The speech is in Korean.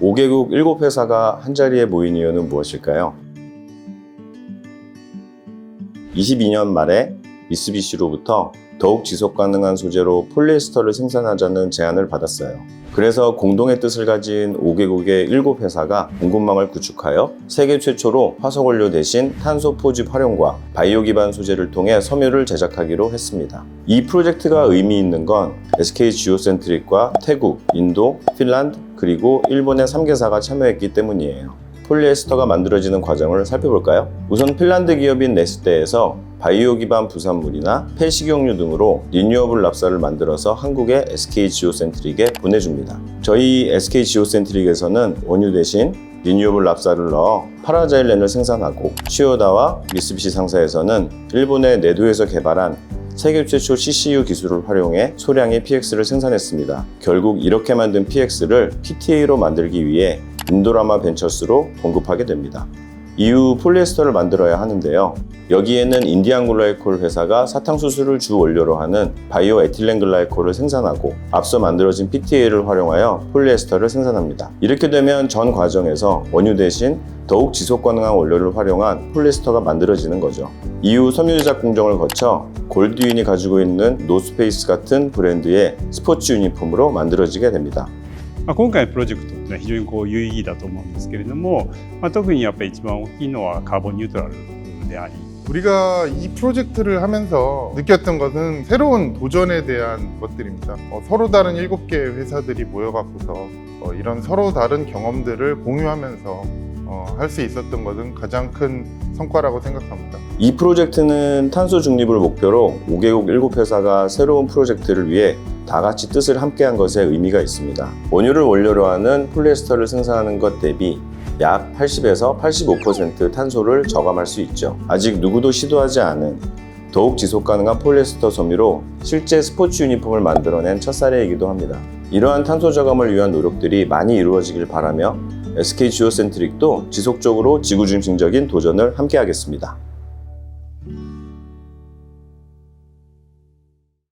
5개국 7회사가 한자리에 모인 이유는 무엇일까요? 22년 말에 미쓰비시로부터 더욱 지속 가능한 소재로 폴리에스터를 생산하자는 제안을 받았어요. 그래서 공동의 뜻을 가진 5개국의 7회사가 공급망을 구축하여 세계 최초로 화석 원료 대신 탄소 포집 활용과 바이오 기반 소재를 통해 섬유를 제작하기로 했습니다. 이 프로젝트가 의미 있는 건 SK 지오센트릭과 태국, 인도, 핀란드, 그리고 일본의 3개사가 참여했기 때문이에요. 폴리에스터가 만들어지는 과정을 살펴볼까요? 우선 핀란드 기업인 네스테에서 바이오 기반 부산물이나 폐식용유 등으로 리뉴어블 납사를 만들어서 한국의 SK 지오센트릭에 보내줍니다. 저희 SK 지오센트릭에서는 원유 대신 리뉴어블 납사를 넣어 파라자일렌을 생산하고 시오다와 미쓰비시 상사에서는 일본의 내도에서 개발한 세계 최초 CCU 기술을 활용해 소량의 PX를 생산했습니다. 결국 이렇게 만든 PX를 PTA로 만들기 위해 인도라마 벤처스로 공급하게 됩니다. 이후 폴리에스터를 만들어야 하는데요. 여기에는 인디안 글라이콜 회사가 사탕수수를 주 원료로 하는 바이오 에틸렌 글라이콜을 생산하고 앞서 만들어진 PTA를 활용하여 폴리에스터를 생산합니다. 이렇게 되면 전 과정에서 원유 대신 더욱 지속 가능한 원료를 활용한 폴리에스터가 만들어지는 거죠. 이후 섬유 제작 공정을 거쳐 골드윈이 가지고 있는 노스페이스 같은 브랜드의 스포츠 유니폼으로 만들어지게 됩니다. まあ、今回のプロジェクトっていうのは非常にこう有意義だと思うんですけれども、まあ、特にやっぱり一番大きいのはカーボンニュートラルであり 우리가 이 프로젝트를 하면서 느꼈던 것은 새로운 도전에 대한 것들입니다. 어, 서로 다른 7개 회사들이 모여갖고서 어, 이런 서로 다른 경험들을 공유하면서 할 수 있었던 것은 가장 큰 성과라고 생각합니다. 이 프로젝트는 탄소 중립을 목표로 5개국 7회사가 새로운 프로젝트를 위해 다 같이 뜻을 함께한 것에 의미가 있습니다. 원유를 원료로 하는 폴리에스터를 생산하는 것 대비 약 80에서 85% 탄소를 저감할 수 있죠. 아직 누구도 시도하지 않은 더욱 지속 가능한 폴리에스터 섬유로 실제 스포츠 유니폼을 만들어낸 첫 사례이기도 합니다. 이러한 탄소 저감을 위한 노력들이 많이 이루어지길 바라며 SK 지오센트릭도 지속적으로 지구 중심적인 도전을 함께하겠습니다.